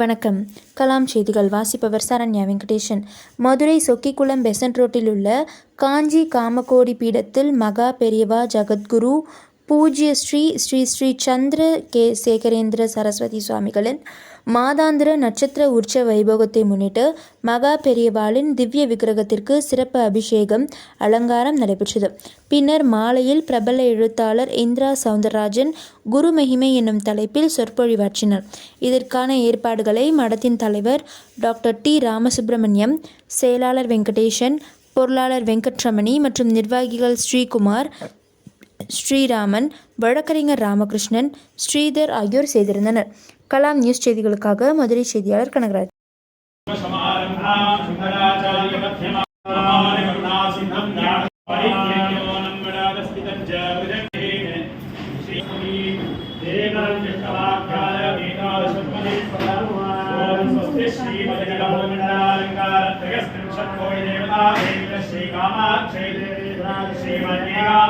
வணக்கம். கலாம் செய்திகள் வாசிப்பவர் சரண்யா வெங்கடேசன். மதுரை சொக்கிக்குளம் பெசன்ட் ரோட்டில் உள்ள காஞ்சி காமகோடி பீடத்தில் மகா பெரியவா ஜகத்குரு பூஜ்ய ஸ்ரீ ஸ்ரீ ஸ்ரீ சந்திர கே சேகரேந்திர சரஸ்வதி சுவாமிகளின் மாதாந்திர நட்சத்திர உற்சவ வைபோகத்தை முன்னிட்டு மகா பெரியவாளின் திவ்ய விக்கிரகத்திற்கு சிறப்பு அபிஷேகம் அலங்காரம் நடைபெற்றது. பின்னர் மாலையில் பிரபல எழுத்தாளர் இந்திரா சவுந்தரராஜன் குரு மகிமை என்னும் தலைப்பில் சொற்பொழிவாற்றினார். இதற்கான ஏற்பாடுகளை மடத்தின் தலைவர் டாக்டர் டி ராமசுப்பிரமணியம் செயலாளர் வெங்கடேசன் பொருளாளர் வெங்கட்ரமணி மற்றும் நிர்வாகிகள் ஸ்ரீகுமார் ஸ்ரீராமன் வழக்கறிஞர் ராமகிருஷ்ணன் ஸ்ரீதர் ஆகியோர் செய்திருந்தனர். கலாம் நியூஸ் செய்திகளுக்காக மதுரை செய்தியாளர் கனகராஜ் समारम्भाम् शङ्कराचार्यमध्यमाम् करुणासिन्धम् ज्ञानपरिज्ञानम् गणादस्थितम् च विदग्धेन श्री देवरञ्जकलाख्याय वेदाशपदे ॐ स्वस्ति श्रीमदगणमण्डलालङ्कारत्रयस्त्रिंशत्कोटि देवता देवत श्रीकामाक्षै श्रीमन्येकां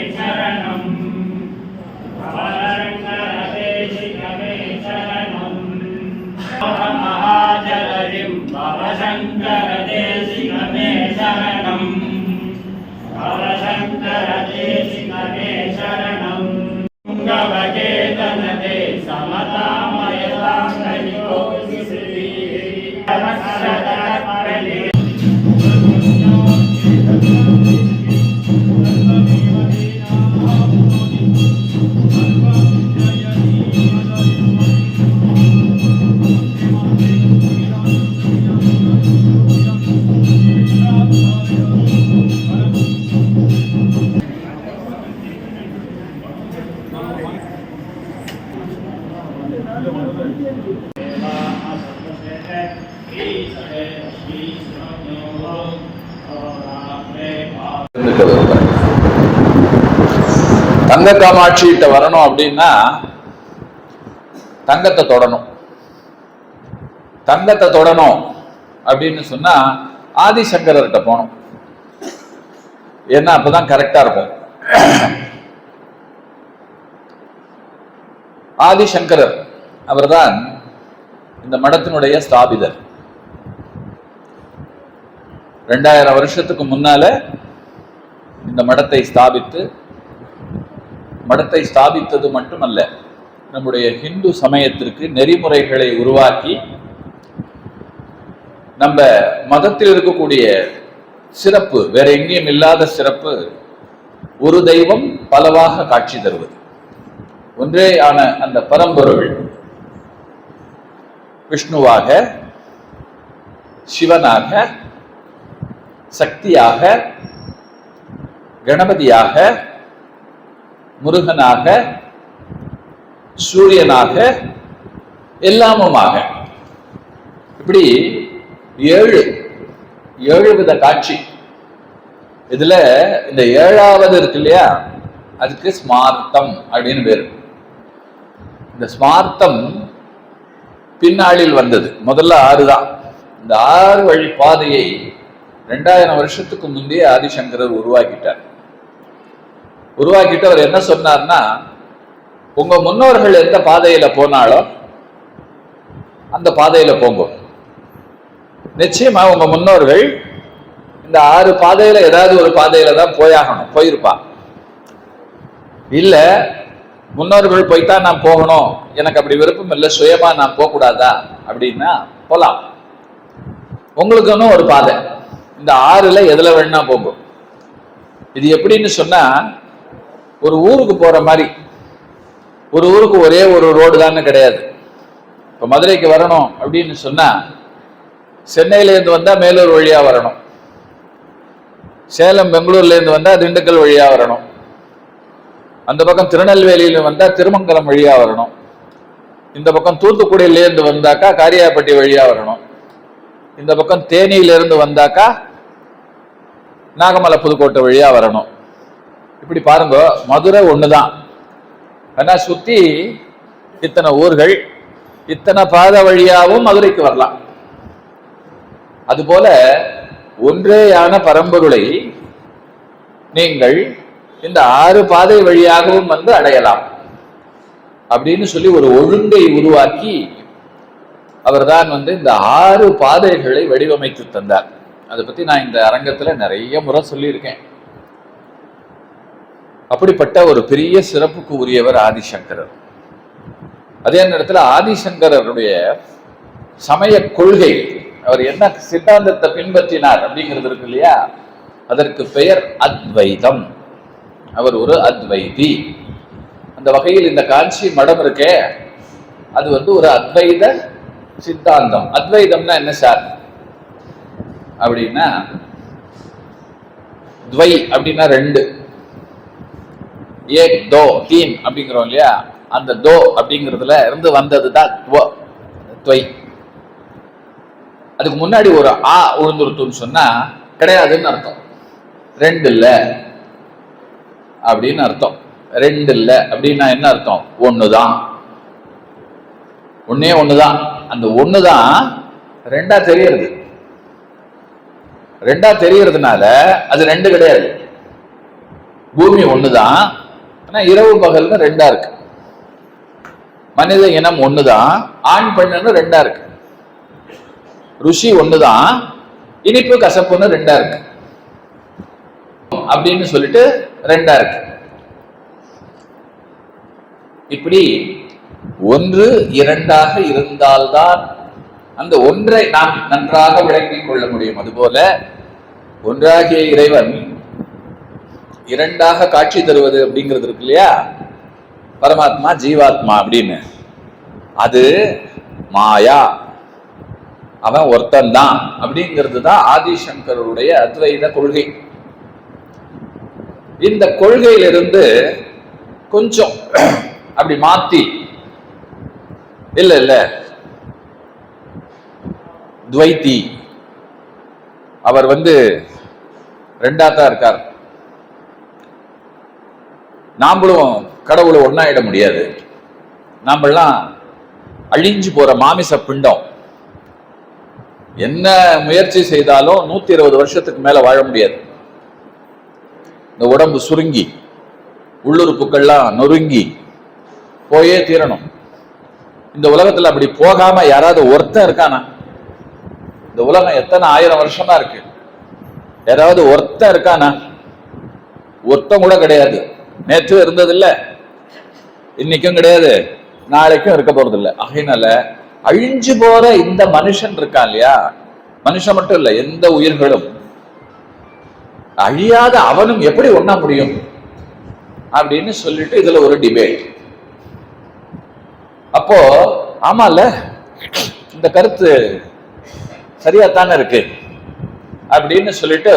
இருந்துக்க விரும்புறேன் தங்க காமாட்சிகிட்ட வரணும் அப்படின்னா தங்கத்தை தொடணும். தங்கத்தை தொடணும் அப்படின்னு சொன்னா ஆதிசங்கரர்கிட்ட போகணும். ஏன்னா அப்பதான் கரெக்டா இருக்கும். ஆதிசங்கரர் அவர்தான் இந்த மடத்தினுடைய ஸ்தாபிதர். ரெண்டாயிரம் வருஷத்துக்கு முன்னால இந்த மடத்தை ஸ்தாபித்து மடத்தை ஸ்தாபித்தது மட்டுமல்ல நம்முடைய ஹிந்து சமயத்திற்கு நெறிமுறைகளை உருவாக்கி நம்ம மதத்தில் இருக்கக்கூடிய சிறப்பு வேற எங்கேயும் இல்லாத சிறப்பு ஒரு தெய்வம் பலவாக காட்சி தருவது. ஒன்றே ஆன அந்த பரம்பொருள் விஷ்ணுவாக சிவனாக சக்தியாக கணபதியாக முருகனாக சூரியனாக எல்லாமுமாக. இப்படி ஏழு ஏழு வித காட்சி. இதுல இந்த ஏழாவது இருக்கு இல்லையா? அதுக்கு ஸ்மார்த்தம் அப்படின்னு பேரு. இந்த ஸ்மார்த்தம் பின்னாளில் வந்தது. முதல்ல ஆறு தான். இந்த ஆறு வழி பாதையை ரெண்டாயிரம் வருஷத்துக்கு முந்தைய ஆதிசங்கரர் உருவாக்கிட்டார். உருவாக்கிட்டு அவர் என்ன சொன்னார்னா உங்க முன்னோர்கள் எந்த பாதையில போனாலோ அந்த பாதையில போங்க. நிச்சயமா உங்க முன்னோர்கள் இந்த ஆறு பாதையில ஏதாவது ஒரு பாதையில தான் போயாகணும் போயிருப்பா. இல்ல முன்னோர்கள் போய்தான் நான் போகணும். எனக்கு அப்படி விருப்பம் இல்லை சுயமா நான் போக கூடாதா அப்படின்னா போலாம். உங்களுக்குன்னு ஒரு பாதை. இந்த ஆறுல எதுல வேணா போகும் இது எப்படின்னு சொன்னா ஒரு ஊருக்கு போற மாதிரி. ஒரு ஊருக்கு ஒரே ஒரு ரோடு தானே கிடையாது. இப்ப மதுரைக்கு வரணும் அப்படின்னு சொன்னா சென்னையிலேருந்து வந்தால் வந்தா மேலூர் வழியா வரணும். சேலம் பெங்களூர்லேருந்து வந்தால் வந்தா திண்டுக்கல் வழியா வரணும். அந்த பக்கம் திருநெல்வேலியில வந்தா திருமங்கலம் வழியா வரணும். இந்த பக்கம் தூத்துக்குடியிலேருந்து வந்தாக்கா காரியாப்பட்டி வழியா வரணும். இந்த பக்கம் தேனியிலேருந்து வந்தாக்கா நாகமலை புதுக்கோட்டை வழியா வரணும். இப்படி பாருங்க மதுரை ஒண்ணுதான். ஆனா சுத்தி இத்தனை ஊர்கள் இத்தனை பாதை வழியாகவும் மதுரைக்கு வரலாம். அதுபோல ஒன்றேயான பரம்பொருளை நீங்கள் இந்த ஆறு பாதை வழியாகவும் வந்து அடையலாம். அப்படின்னு சொல்லி ஒரு ஒழுங்கை உருவாக்கி அவர்தான் வந்து இந்த ஆறு பாதைகளை வடிவமைத்து தந்தார். அதை பத்தி நான் இந்த அரங்கத்துல நிறைய முறை சொல்லியிருக்கேன். அப்படிப்பட்ட ஒரு பெரிய சிறப்புக்கு உரியவர் ஆதிசங்கரர். அதே நேரத்தில் ஆதிசங்கரருடைய சமய கொள்கை அவர் என்ன சித்தாந்தத்தை பின்பற்றினார் அப்படிங்கிறது இருக்கு இல்லையா? அதற்கு பெயர் அத்வைதம். அவர் ஒரு அத்வைதி. அந்த வகையில் இந்த காஞ்சி மடம் இருக்கே அது வந்து ஒரு அத்வைத சித்தாந்தம். அத்வைதம்னா என்ன சார்? அப்படின்னா துவை அப்படின்னா ரெண்டு. ஏக் தோ தீன் அப்படிங்கிறோம் இல்லையா? அந்த தோ அப்படிங்கிறதுல இருந்து வந்தது தான் துவை. அதுக்கு முன்னாடி ஒரு ஆ உழுந்துருத்துன்னு சொன்னா கிடையாதுன்னு அர்த்தம். ரெண்டு இல்ல அப்படின்னு அர்த்தம். ரெண்டு இல்ல அப்படின்னா என்ன அர்த்தம்? ஒண்ணுதான். ஒன்னே ஒண்ணுதான். அந்த ஒண்ணுதான் ரெண்டா தெரியறது. ரெண்டா தெரியறதுனால அது ரெண்டு கிடையாது. பூமி ஒண்ணுதான் ஏன்னா இரவு பகல்னு ரெண்டா இருக்கு. மனித இனம் ஒண்ணுதான் ஆண் பெண்ணுன்னு ரெண்டா இருக்கு. ருசி ஒண்ணுதான் இனிப்பு கசப்புன்னு ரெண்டா இருக்கு. அப்படின்னு சொல்லிட்டு ரெண்டா இருக்கு. இப்படி ஒன்று இரண்டாக இருந்தால்தான் அந்த ஒன்றை நாம் நன்றாக விளங்கிக் கொள்ள முடியும். அதுபோல ஒன்றாகிய இறைவன் இரண்டாக காட்சி தருவது அப்படிங்கிறது இருக்கு இல்லையா? பரமாத்மா ஜீவாத்மா அப்படின்னு. அது மாயா. அவன் ஒருத்தன் தான் அப்படிங்கிறது தான் ஆதிசங்கருடைய அத்வைத கொள்கை. இந்த கொள்கையிலிருந்து கொஞ்சம் அப்படி மாத்தி. இல்ல இல்ல. துவைத்தி. அவர் வந்து ரெண்டா தான் இருக்கார். நாமளும் கடவுளை ஒன்றாயிட முடியாது. நாமெல்லாம் அழிஞ்சு போற மாமிச பிண்டம். என்ன முயற்சி செய்தாலும் நூத்தி இருபது வருஷத்துக்கு மேல வாழ முடியாது. இந்த உடம்பு சுருங்கி உள்ளுறுப்புக்கள்லாம் நொறுங்கி போயே தீரணும். இந்த உலகத்துல அப்படி போகாம யாராவது ஒருத்தன் இருக்கானா? இந்த உலகம் எத்தனை ஆயிரம் வருஷமா இருக்கு? யாராவது ஒருத்தன் இருக்கானா? ஒருத்தன் கூட கிடையாது. நேற்று இருந்தது இல்ல இன்னைக்கும் கிடையாது. நாளைக்கும் இருக்க போறது இல்ல ஆகையினால அழிஞ்சு போற இந்த மனுஷன் இருக்கான் இல்லையா? மனுஷன் மட்டும் இல்ல எந்த உயிர்களும். அழியாத அவனும் எப்படி ஒண்ணா முடியும்? அப்படின்னு சொல்லிட்டு இதுல ஒரு டிபேட் அப்போ ஆமால இந்த கருத்து சரியா தானே இருக்கு? அப்படின்னு சொல்லிட்டு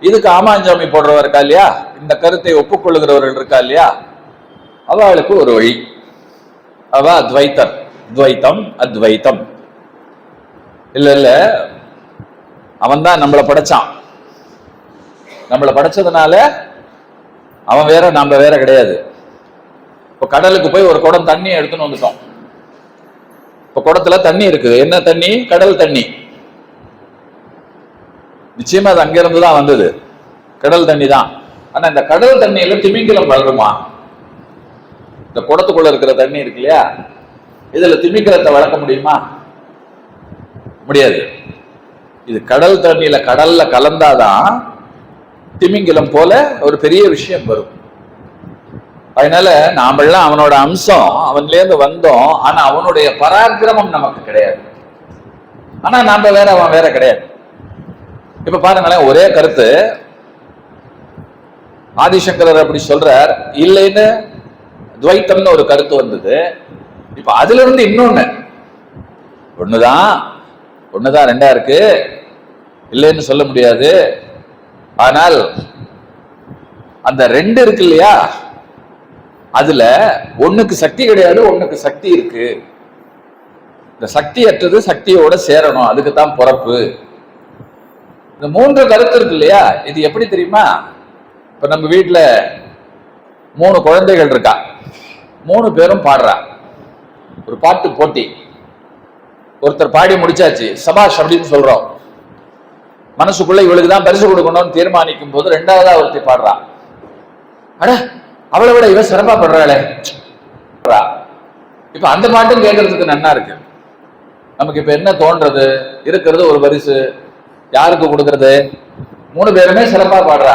இதுக்கு ஆமாஞ்சாமி போடுறவர் இருக்கா இல்லையா? இந்த கருத்தை ஒப்புக்கொள்ளுகிறவர்கள் இருக்கா இல்லையா? அவளுக்கு ஒரு வழி. அவ அத்வைத்தர். துவைத்தம் அத்வைத்தம். இல்ல இல்ல. அவன் தான் நம்மளை படைச்சான். நம்மளை படைச்சதுனால அவன் வேற நம்ம வேற கிடையாது. இப்போ கடலுக்கு போய் ஒரு குடம் தண்ணி எடுத்துன்னு வந்துட்டோம். இப்போ குடத்துல தண்ணி இருக்கு என்ன தண்ணி? கடல் தண்ணி. நிச்சயமா அது அங்கிருந்து தான் வந்தது. கடல் தண்ணி தான் ஆனா இந்த கடல் தண்ணியில திமிங்கலம் வளருமா? இந்த குடத்துக்குள்ள இருக்கிற தண்ணி இருக்கு இல்லையா? இதுல திமிங்கலத்தை வளர்க்க முடியுமா? முடியாது. இது கடல் தண்ணியில கடல்ல கலந்தாதான் திமிங்கலம் போல ஒரு பெரிய விஷயம் வரும். அதனால நாமெல்லாம் அவனோட அம்சம் அவன்லேருந்து வந்தோம். ஆனா அவனுடைய பராக்கிரமம் நமக்கு கிடையாது. ஆனா நாம வேற அவன் வேற கிடையாது. இப்ப பாருங்களேன் ஒரே கருத்து. ஆதிசங்கரர் அப்படி சொல்றார் இல்லைன்னு துவைத்தம்னு ஒரு கருத்து வந்தது. இப்ப அதுல இருந்து இன்னொன்னு. ஒண்ணுதான் ஒண்ணுதான் ரெண்டா இருக்கு. இல்லைன்னு சொல்ல முடியாது. ஆனால் அந்த ரெண்டு இருக்கு இல்லையா? அதுல ஒண்ணுக்கு சக்தி கிடையாது ஒண்ணுக்கு சக்தி இருக்கு. இந்த சக்தி அற்றது சக்தியோட சேரணும் அதுக்கு தான் பிறப்பு. இந்த மூன்று கருத்து இருக்கு இல்லையா? இது எப்படி தெரியுமா? இப்ப நம்ம வீட்டில் மூணு குழந்தைகள் இருக்கா? மூணு பேரும் பாடுறா. ஒரு பாட்டு போட்டி. ஒருத்தர் பாடி முடிச்சாச்சு சபாஷ் அப்படின்னு சொல்றோம். மனசுக்குள்ள இவளுக்கு தான் பரிசு கொடுக்கணும்னு தீர்மானிக்கும் போது ரெண்டாவதா ஒருத்தி பாடுறா. அட அவளை விட இவ சிறப்பா படுறாளே. இப்ப அந்த பாட்டும் கேட்கறதுக்கு நன்னா இருக்கு. நமக்கு இப்ப என்ன தோன்றது? இருக்கிறது ஒரு பரிசு. யாருக்கு கொடுக்கறது? மூணு பேருமே சிறப்பா பாடுறா.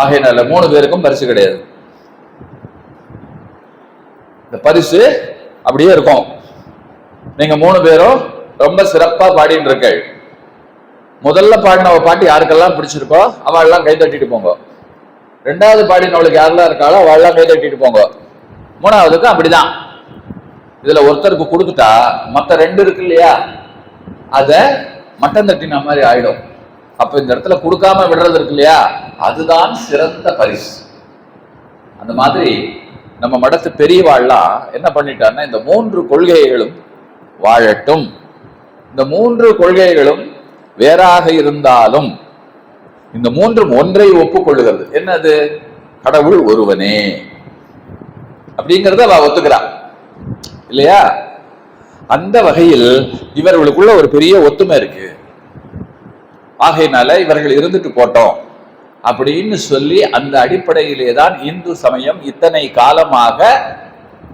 ஆகையினால மூணு பேருக்கும் பரிசு கிடையாது. இந்த பரிசு அப்படியே இருக்கும். நீங்க மூணு பேரும் ரொம்ப சிறப்பா பாடிட்டு இருக்க முதல்ல பாடின அவ பாட்டு யாருக்கெல்லாம் பிடிச்சிருக்கோ அவள்லாம் கை தட்டிட்டு போங்க. ரெண்டாவது பாடினவளுக்கு யாரெல்லாம் இருக்காளோ அவள்லாம் கை தட்டிட்டு போங்க. மூணாவதுக்கும் அப்படிதான். இதுல ஒருத்தருக்கு கொடுத்துட்டா மத்த ரெண்டு இருக்கு இல்லையா? அத மட்டம் தட்டின மாதிரி ஆயிடும். அப்ப இந்த இடத்துல கொடுக்காம விடுறது இருக்கு இல்லையா? அதுதான் சிறந்த பரிசு. அந்த மாதிரி நம்ம மடத்து பெரியவாள்லாம் என்ன பண்ணிட்டான்னா இந்த மூன்று கொள்கைகளும் வாழட்டும். இந்த மூன்று கொள்கைகளும் வேறாக இருந்தாலும் இந்த மூன்றும் ஒன்றை ஒப்புக்கொள்ளுகிறது. என்னது? கடவுள் ஒருவனே. அப்படிங்கறத அவ ஒத்துக்கிறா. இல்லையா? அந்த வகையில் இவர்களுக்குள்ள ஒரு பெரிய ஒத்துமை இருக்கு. ஆகையினால இவர்கள் இருந்துட்டு போட்டோம். அப்படின்னு சொல்லி அந்த அடிப்படையிலே தான் இந்து சமயம் இத்தனை காலமாக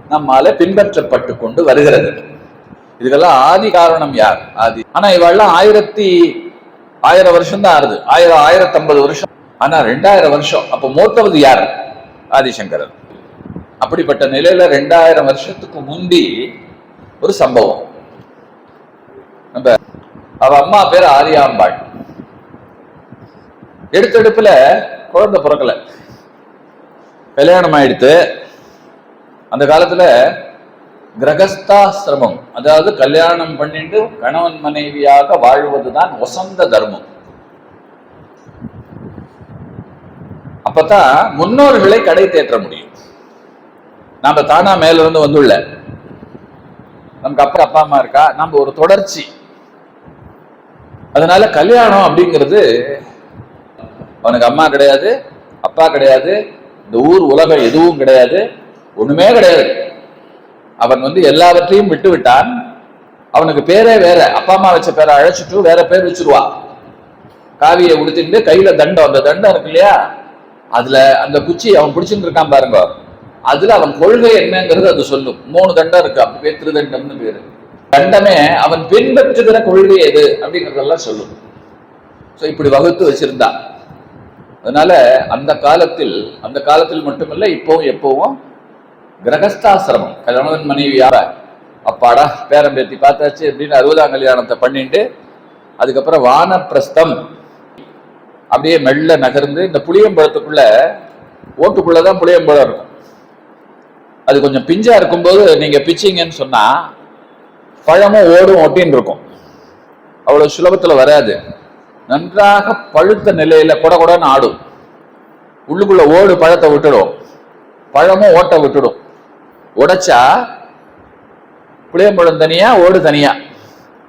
நம்மால பின்பற்றப்பட்டு கொண்டு வருகிறது. இதுக்கெல்லாம் ஆதி காரணம் யார்? ஆதி. ஆனா இவெல்லாம் ஆயிரத்தி ஆயிரம் வருஷம் தான் ஆறுது. ஆயிரம் ஆயிரத்தி ஐம்பது வருஷம். ஆனா ரெண்டாயிரம் வருஷம். அப்ப மூத்தவது யார்? ஆதிசங்கரன் அப்படிப்பட்ட நிலையில ரெண்டாயிரம் வருஷத்துக்கு முந்தி ஒரு சம்பவம். நம்ம அவ அம்மா பேர் ஆரியாம்பாள். எடுத்தெடுப்புல குழந்தை பிறக்கல. கல்யாணம் ஆயிடுத்து அந்த காலத்துல கிரகஸ்தாசிரமம் அதாவது கல்யாணம் பண்ணிட்டு கணவன் மனைவியாக வாழ்வதுதான் வசந்த தர்மம். அப்பதான் முன்னோர்களை கடை தேற்ற முடியும். நாம தானா மேல இருந்து வந்துள்ள நமக்கு அப்பா அப்பா அம்மா இருக்கா? நம்ம ஒரு தொடர்ச்சி. அதனால கல்யாணம் அப்படிங்கிறது அவனுக்கு அம்மா கிடையாது அப்பா கிடையாது இந்த ஊர் உலகம் எதுவும் கிடையாது ஒண்ணுமே கிடையாது. அவன் வந்து எல்லாவற்றையும் விட்டு விட்டான். அவனுக்கு பேரே வேற. அப்பா அம்மா வச்ச பேரை அழைச்சிட்டு வேற பேர் வச்சிருவான் காவியை உடுத்திட்டு கையில தண்டம் அந்த தண்டம் இருக்கு இல்லையா? அதுல அந்த குச்சி அவன் பிடிச்சிட்டு இருக்கான் பாருங்க. அதுல அவன் கொள்கை என்னங்கிறது அது சொல்லும். மூணு தண்டம் இருக்கு. அப்ப பேர் திருதண்டம்னு பேரு. தண்டமே அவன் பின்பற்றுகிற கொள்கை எது அப்படிங்கறதெல்லாம் சொல்லும். ஸோ இப்படி வகுத்து வச்சிருந்தான் அதனால அந்த காலத்தில் அந்த காலத்தில் மட்டுமல்ல இப்பவும் எப்பவும் கிரகஸ்தாசிரமம். கணவன் மனைவி யார? அப்பாடா பேரம்பேத்தி பார்த்தாச்சு அப்படின்னு அறுபதாம் கல்யாணத்தை பண்ணிட்டு அதுக்கப்புறம் வானப்பிரஸ்தம். அப்படியே மெல்ல நகர்ந்து இந்த புளியம்பழத்துக்குள்ள ஓட்டுக்குள்ளதான் புளியம்பழம் இருக்கும். அது கொஞ்சம் பிஞ்சா இருக்கும்போது நீங்க பிச்சிங்கன்னு சொன்னா பழமும் ஓடும் ஒட்டின்னு இருக்கும். அவ்வளவு சுலபத்துல வராது. நன்றாக பழுத்த நிலையில கொட கொடன்னு ஆடும். உள்ளுக்குள்ள ஓடு பழத்தை விட்டுடும். பழமும் ஓட்டை விட்டுடும். உடைச்சா புளியம்பழம் தனியா ஓடு தனியா.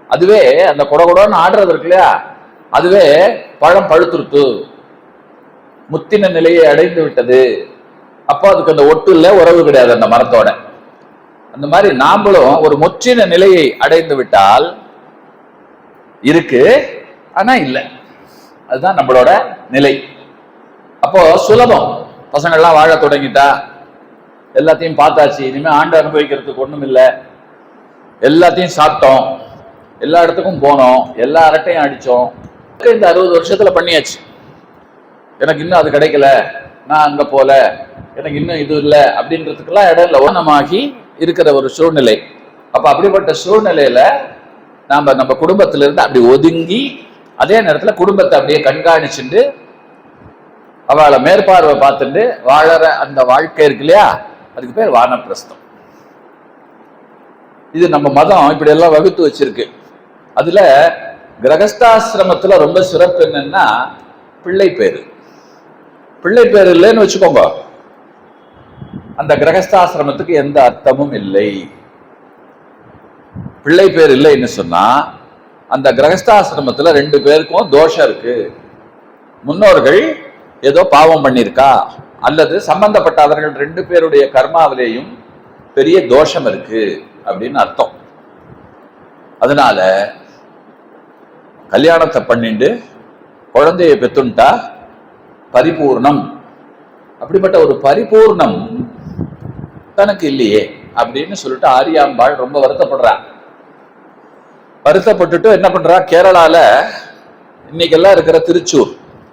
அதுவே அந்த கொட கொடன்னு ஆடுறது இருக்கு இல்லையா? அதுவே பழம் பழுத்துருத்து. முத்தின நிலையை அடைந்து விட்டது. அப்போ அதுக்கு அந்த ஒட்டு இல்லை உறவு கிடையாது அந்த மரத்தோட. அந்த மாதிரி நாமளும் ஒரு முற்றின நிலையை அடைந்து விட்டால் இருக்கு ஆனா இல்லை. அதுதான் நம்மளோட நிலை. அப்போ சுலபம். பசங்கள்லாம் வாழ தொடங்கிட்டா எல்லாத்தையும் பார்த்தாச்சு. இனிமே ஆண்டு அனுபவிக்கிறதுக்கு ஒன்றும் இல்லை. எல்லாத்தையும் சாப்பிட்டோம். எல்லா இடத்துக்கும் போனோம். எல்லா அரட்டையும் அடித்தோம் இந்த அறுபது வருஷத்தில் பண்ணியாச்சு. எனக்கு இன்னும் அது கிடைக்கல. நான் அங்க போல எனக்கு இன்னும் இது இல்லை அப்படின்றதுக்கெல்லாம் இடம் இல்லை. ஓனமாகி இருக்கிற ஒரு சூழ்நிலை. அப்ப அப்படிப்பட்ட சூழ்நிலையில நாம நம்ம குடும்பத்துலேருந்து அப்படி ஒதுங்கி அதே நேரத்தில் குடும்பத்தை அப்படியே கண்காணிச்சுட்டு அவளை மேற்பார்வை பார்த்துட்டு வாழற அந்த வாழ்க்கை இருக்கு இல்லையா? அதுக்கு பேர் வானப்பிரஸ்தம். இது நம்ம மதம் இப்படி எல்லாம் வகுத்து வச்சிருக்கு. அதுல கிரகஸ்தாசிரமத்துல ரொம்ப சிறப்பு என்னன்னா பிள்ளை பேரு. பிள்ளை பேர் இல்லைன்னு வச்சுக்கோங்க. அந்த கிரகஸ்தாசிரமத்துக்கு எந்த அர்த்தமும் இல்லை. பிள்ளை பேர் இல்லைன்னு சொன்னா அந்த கிரகஸ்தாசிரமத்துல ரெண்டு பேருக்கும் தோஷம் இருக்கு. முன்னோர்கள் ஏதோ பாவம் பண்ணியிருக்கா? அல்லது சம்பந்தப்பட்டவர்கள் ரெண்டு பேருடைய கர்மாவிலேயும் பெரிய தோஷம் இருக்கு அப்படின்னு அர்த்தம். அதனால கல்யாணத்தை பண்ணிண்டு குழந்தைய பெத்துண்டா பரிபூர்ணம். அப்படிப்பட்ட ஒரு பரிபூர்ணம் தனக்கு இல்லையே அப்படின்னு சொல்லிட்டு ஆரியாம்பாள் ரொம்ப வருத்தப்படுறா. வருத்தப்பட்டுட்டு என்ன பண்றா? கேரளால இன்னைக்கெல்லாம் இருக்கிற திருச்சூர்.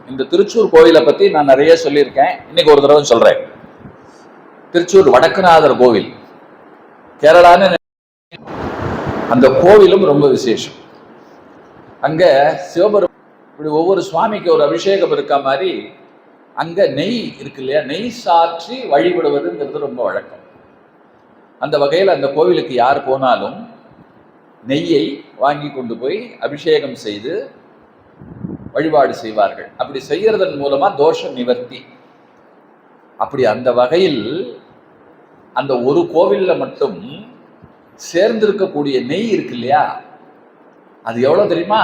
இந்த திருச்சூர் கோவிலை பத்தி நான் நிறைய சொல்லியிருக்கேன். இன்னைக்கு ஒரு தடவை சொல்றேன். திருச்சூர் வடக்குநாதர் கோவில். கேரளான்னு அந்த கோவிலும் ரொம்ப விசேஷம். அங்க சிவபெருமான் இப்படி ஒவ்வொரு சுவாமிக்கு ஒரு அபிஷேகம் இருக்க மாதிரி அங்கே நெய் இருக்கு இல்லையா? நெய் சாற்றி வழிபடுவதுங்கிறது ரொம்ப வழக்கம். அந்த வகையில் அந்த கோவிலுக்கு யார் போனாலும் நெய்யை வாங்கி கொண்டு போய் அபிஷேகம் செய்து வழிபாடு செய்வார்கள். அப்படி செய்கிறதன் மூலமாக தோஷ நிவர்த்தி. அப்படி அந்த வகையில் அந்த ஒரு கோவிலில் மட்டும் சேர்ந்திருக்கக்கூடிய நெய் இருக்கு இல்லையா? அது எவ்வளோ தெரியுமா?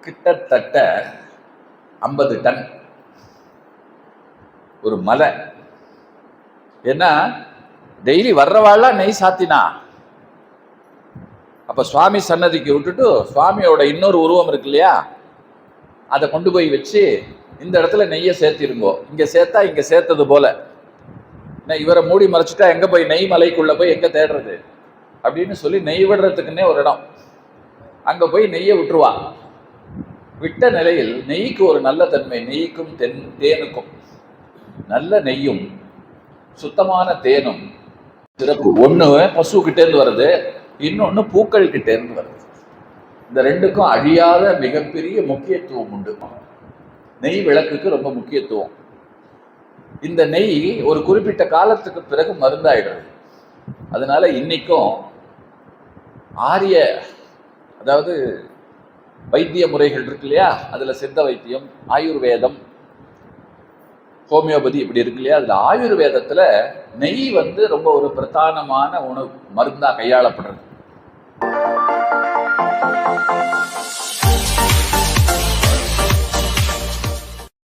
கிட்டத்தட்ட ஐம்பது டன். ஒரு மலை. ஏன்னா டெய்லி வர்றவாள்லாம் நெய் சாத்தினா. அப்ப சுவாமி சன்னதிக்கு விட்டுட்டு சுவாமியோட இன்னொரு உருவம் இருக்கு இல்லையா? அதை கொண்டு போய் வச்சு இந்த இடத்துல நெய்யை சேர்த்திருங்கோ. இங்க சேர்த்தா இங்க சேர்த்தது போல. என்ன இவரை மூடி மறைச்சிட்டா எங்க போய் நெய் மலைக்குள்ள போய் எங்க தேடுறது? அப்படின்னு சொல்லி நெய் விடுறதுக்குன்னே ஒரு இடம். அங்க போய் நெய்யை விட்டுருவா. விட்ட நிலையில் நெய்க்கு ஒரு நல்ல தன்மை நெய்க்கும் தென் தேனுக்கும். நல்ல நெய்யும் சுத்தமான தேனும் சிறப்பு. ஒன்று பசுக்கிட்டேருந்து வருது இன்னொன்று பூக்கள் கிட்டேருந்து வருது. இந்த ரெண்டுக்கும் அழியாத மிகப்பெரிய முக்கியத்துவம் உண்டு. நெய் விளக்குக்கு ரொம்ப முக்கியத்துவம். இந்த நெய் ஒரு குறிப்பிட்ட காலத்துக்கு பிறகு மருந்தாயிடுறது அதனால இன்னைக்கும் ஆரிய அதாவது வைத்திய முறைகள் இருக்கு இல்லையா? அதில் சித்த வைத்தியம் ஆயுர்வேதம் ஹோமியோபதி இப்படி இருக்கு இல்லையா? அதில் ஆயுர்வேதத்தில் நெய் வந்து ரொம்ப ஒரு பிரதானமான உணவு மருந்தாக கையாளப்படுறது.